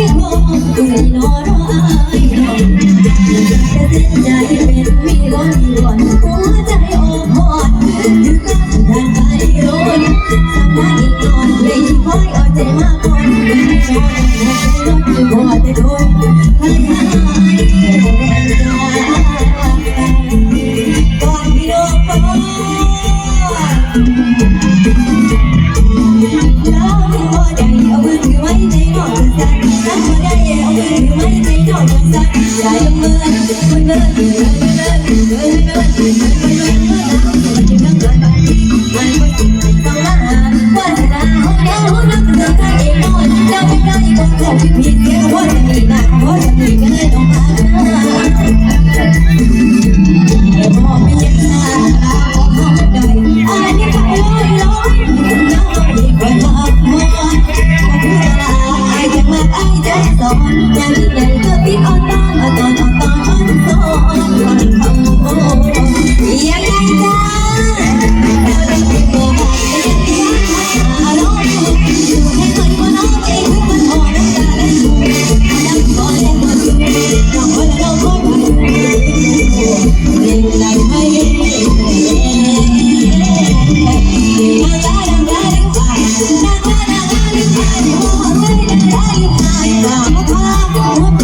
ที่ห้องตุยนอรออายน้องจะเต้นใจ เ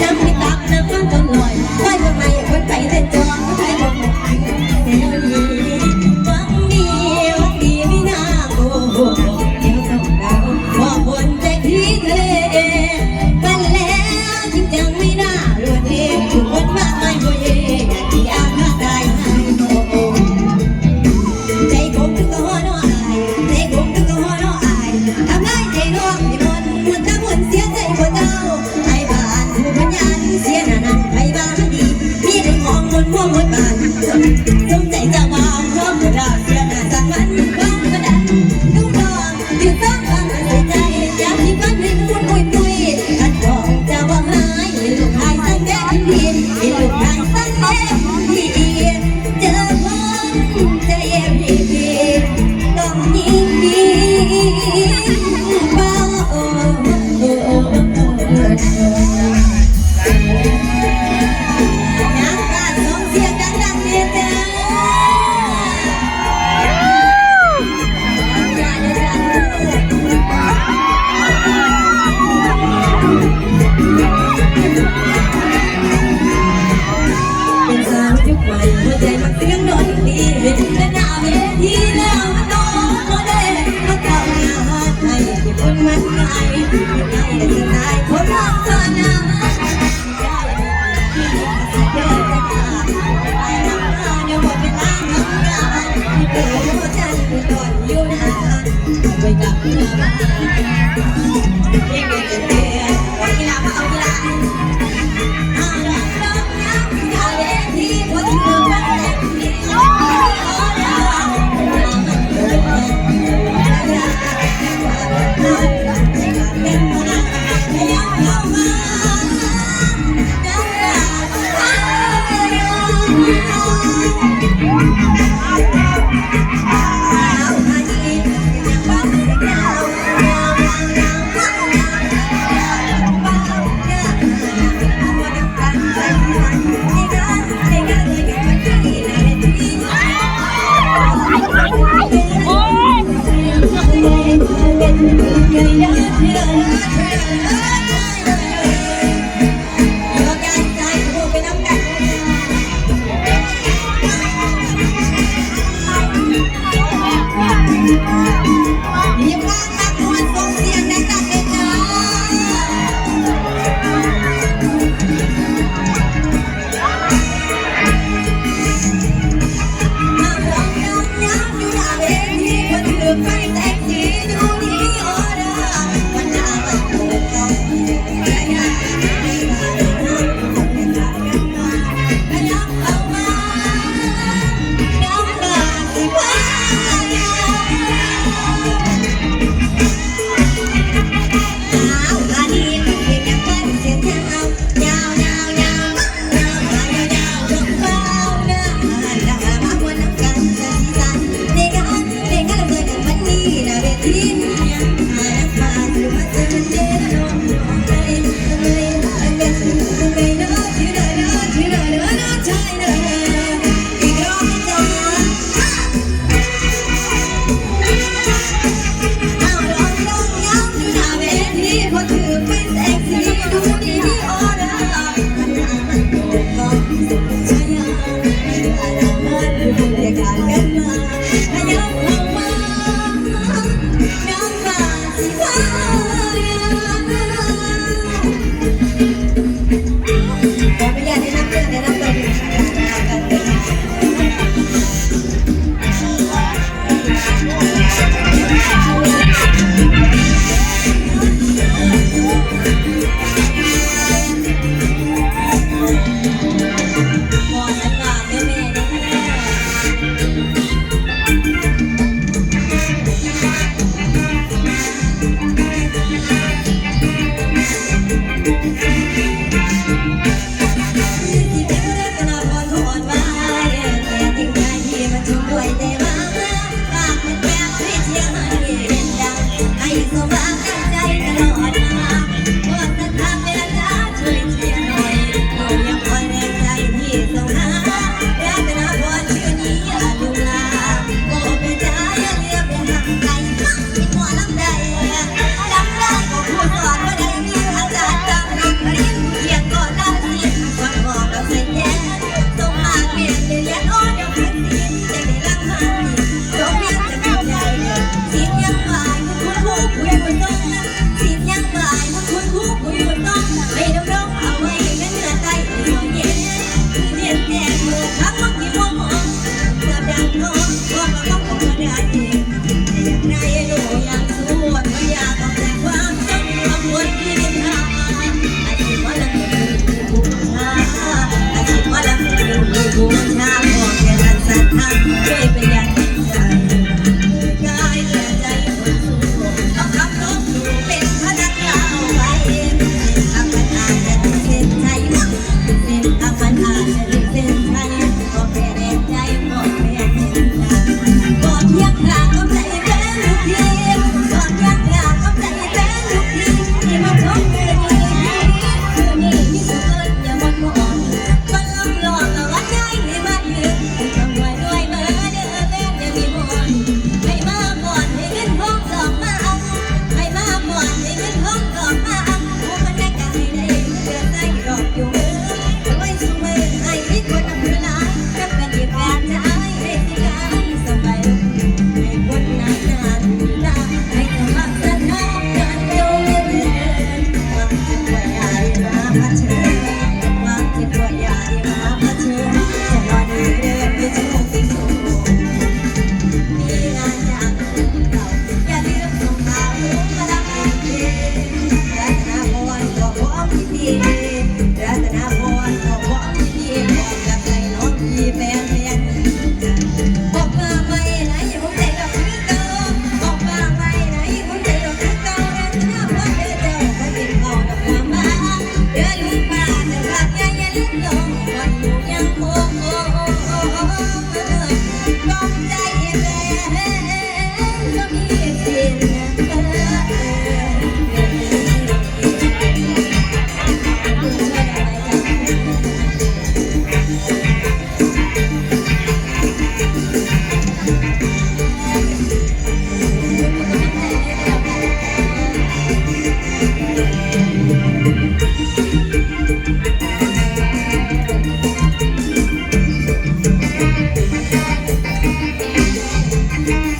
Let me สงใจจะวางความกระดาเสียหน้สักวัน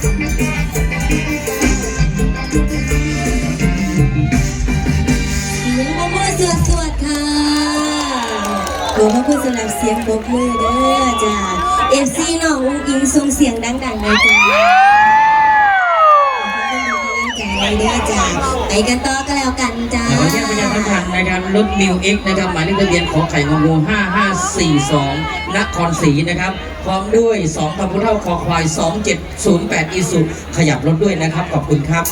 เสียงปรบมือสวดสวดๆค่ะขอบพระคุณสำหรับเสียงปรบมือเด้อจ้าเอฟซีน้องอุ้งอิงส่งเสียงดังๆเลยจ้าขอบพระคุณทุกกำลังใจเด้อจ้าไปกันต่อก็แล้วกันจ้า ขอแจ้งประชาสัมพันธ์นะครับรถมิวเอ็กนะครับหมายเลขทะเบียนขอไข่งองู5542นครศรีนะครับ ร้อมด้วย2ทพเท่าคอควาย 2708อีสุขยับรถด้วยนะครับ ขอบคุณครับ